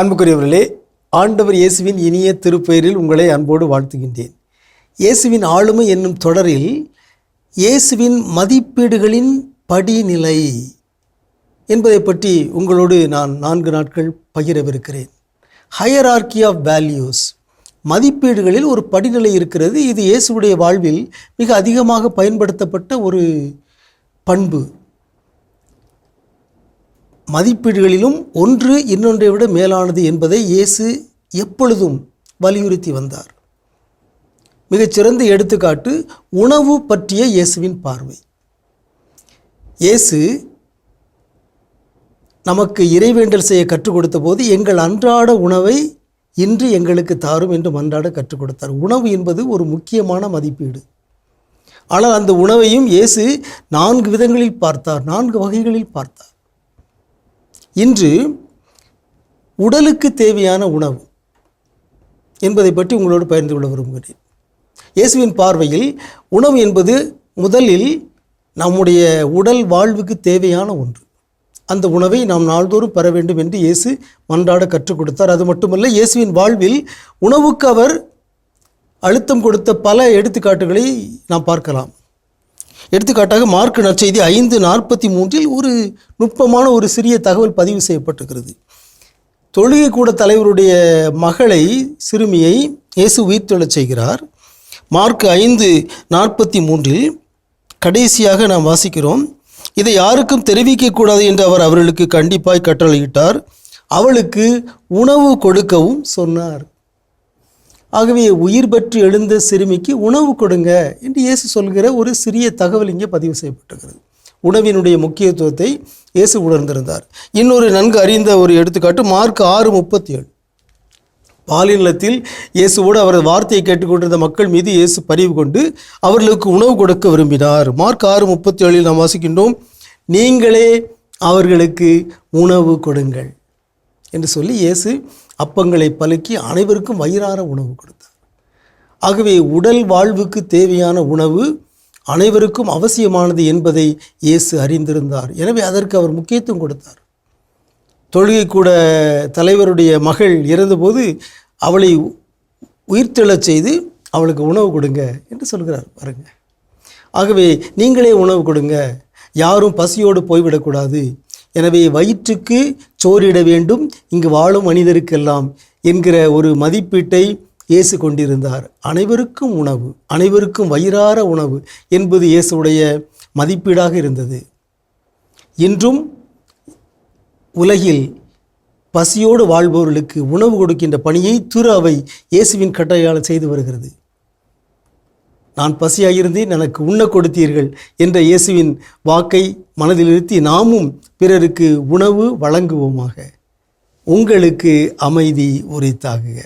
அன்புக்குரியவர்களே ஆண்டவர் இயேசுவின் இனிய திருப்பெயரில் உங்களை அன்போடு வாழ்த்துகின்றேன். இயேசுவின் ஆளுமை என்னும் தொடரில் இயேசுவின் மதிப்பீடுகளின் படிநிலை என்பதை பற்றி உங்களோடு நான் நான்கு நாட்கள் பகிரவிருக்கிறேன். ஹையரார்கி ஆஃப் வேல்யூஸ் மதிப்பீடுகளில் ஒரு படிநிலை இருக்கிறது. இது இயேசுவுடைய வாழ்வில் மிக அதிகமாக பயன்படுத்தப்பட்ட ஒரு பண்பு. மதிப்பீடுகளிலும் ஒன்று இன்னொன்றை விட மேலானது என்பதை இயேசு எப்பொழுதும் வலியுறுத்தி வந்தார். மிகச்சிறந்த எடுத்துக்காட்டு உணவு பற்றிய இயேசுவின் பார்வை. இயேசு நமக்கு இறைவேண்டல் செய்ய கற்றுக் கொடுத்த போது எங்கள் அன்றாட உணவை இன்று எங்களுக்கு தாரும் என்று மன்றாட கற்றுக் கொடுத்தார். உணவு என்பது ஒரு முக்கியமான மதிப்பீடு. ஆனால் அந்த உணவையும் இயேசு நான்கு விதங்களில் பார்த்தார் நான்கு வகைகளில் பார்த்தார். இன்று உடலுக்கு தேவையான உணவு என்பதை பற்றி உங்களோடு பகிர்ந்து கொள்ள விரும்புகிறேன். இயேசுவின் பார்வையில் உணவு என்பது முதலில் நம்முடைய உடல் வாழ்வுக்கு தேவையான ஒன்று. அந்த உணவை நாம் நாள்தோறும் பெற வேண்டும் என்று இயேசு மன்றாட கற்றுக் கொடுத்தார். அது மட்டுமல்ல இயேசுவின் வாழ்வில் உணவுக்கு அவர் அழுத்தம் கொடுத்த பல எடுத்துக்காட்டுகளை நாம் பார்க்கலாம். எடுத்துக்காட்டாக மார்க் நற்செய்தி ஐந்து நாற்பத்தி மூன்றில் ஒரு நுட்பமான ஒரு சிறிய தகவல் பதிவு செய்யப்பட்டிருக்கிறது. தொழுகை கூட தலைவருடைய மகளை சிறுமியை இயேசு உயிர்த்தொழச் செய்கிறார். மார்க் ஐந்து நாற்பத்தி மூன்றில் கடைசியாக நாம் வாசிக்கிறோம். இதை யாருக்கும் தெரிவிக்கக்கூடாது என்று அவர் அவர்களுக்கு கண்டிப்பாய் கட்டளையிட்டார். அவளுக்கு உணவு கொடுக்கவும் சொன்னார். ஆகவே உயிர் பெற்று எழுந்த சிறுமிக்கு உணவு கொடுங்க என்று இயேசு சொல்கிற ஒரு சிறிய தகவல் இங்கே பதிவு செய்யப்பட்டிருக்கிறது. உணவினுடைய முக்கியத்துவத்தை இயேசு உணர்ந்திருந்தார். இன்னொரு நன்கு அறிந்த ஒரு எடுத்துக்காட்டு மார்க் ஆறு முப்பத்தி ஏழு பாலினத்தில் இயேசுவோடு அவரது வார்த்தையை கேட்டுக்கொண்டிருந்த மக்கள் மீது இயேசு பரிவு கொண்டு அவர்களுக்கு உணவு கொடுக்க விரும்பினார். மார்க் ஆறு முப்பத்தி ஏழில் நாம் வாசிக்கின்றோம் நீங்களே அவர்களுக்கு உணவு கொடுங்கள் என்று சொல்லி இயேசு அப்பங்களை பலுக்கி அனைவருக்கும் வயிறார உணவு கொடுத்தார். ஆகவே உடல் வாழ்வுக்கு தேவையான உணவு அனைவருக்கும் அவசியமானது என்பதை இயேசு அறிந்திருந்தார். எனவே அதற்கு அவர் முக்கியத்துவம் கொடுத்தார். தொழுகை கூட தலைவருடைய மகள் இறந்தபோது அவளை உயிர்த்தெழச் செய்து அவளுக்கு உணவு கொடுங்க என்று சொல்கிறார் பாருங்கள் ஆகவே நீங்களே உணவு கொடுங்க. யாரும் பசியோடு போய்விடக்கூடாது. எனவே வயிற்றுக்கு சோறிட வேண்டும் இங்கு வாழும் மனிதருக்கெல்லாம் என்கிற ஒரு மதிப்பீட்டை இயேசு கொண்டிருந்தார். அனைவருக்கும் உணவு அனைவருக்கும் வயிறார உணவு என்பது இயேசுடைய மதிப்பீடாக இருந்தது. இன்றும் உலகில் பசியோடு வாழ்பவர்களுக்கு உணவு கொடுக்கின்ற பணியை திரு அவை இயேசுவின் கட்டளையால் செய்து வருகிறது. நான் பசியாயிருந்தேன் எனக்கு உண்ண கொடுத்தீர்கள் என்ற இயேசுவின் வாக்கை மனதில் நிறுத்தி நாமும் பிறருக்கு உணவு வழங்குவோமாக. உங்களுக்கு அமைதி உரித்தாகுக.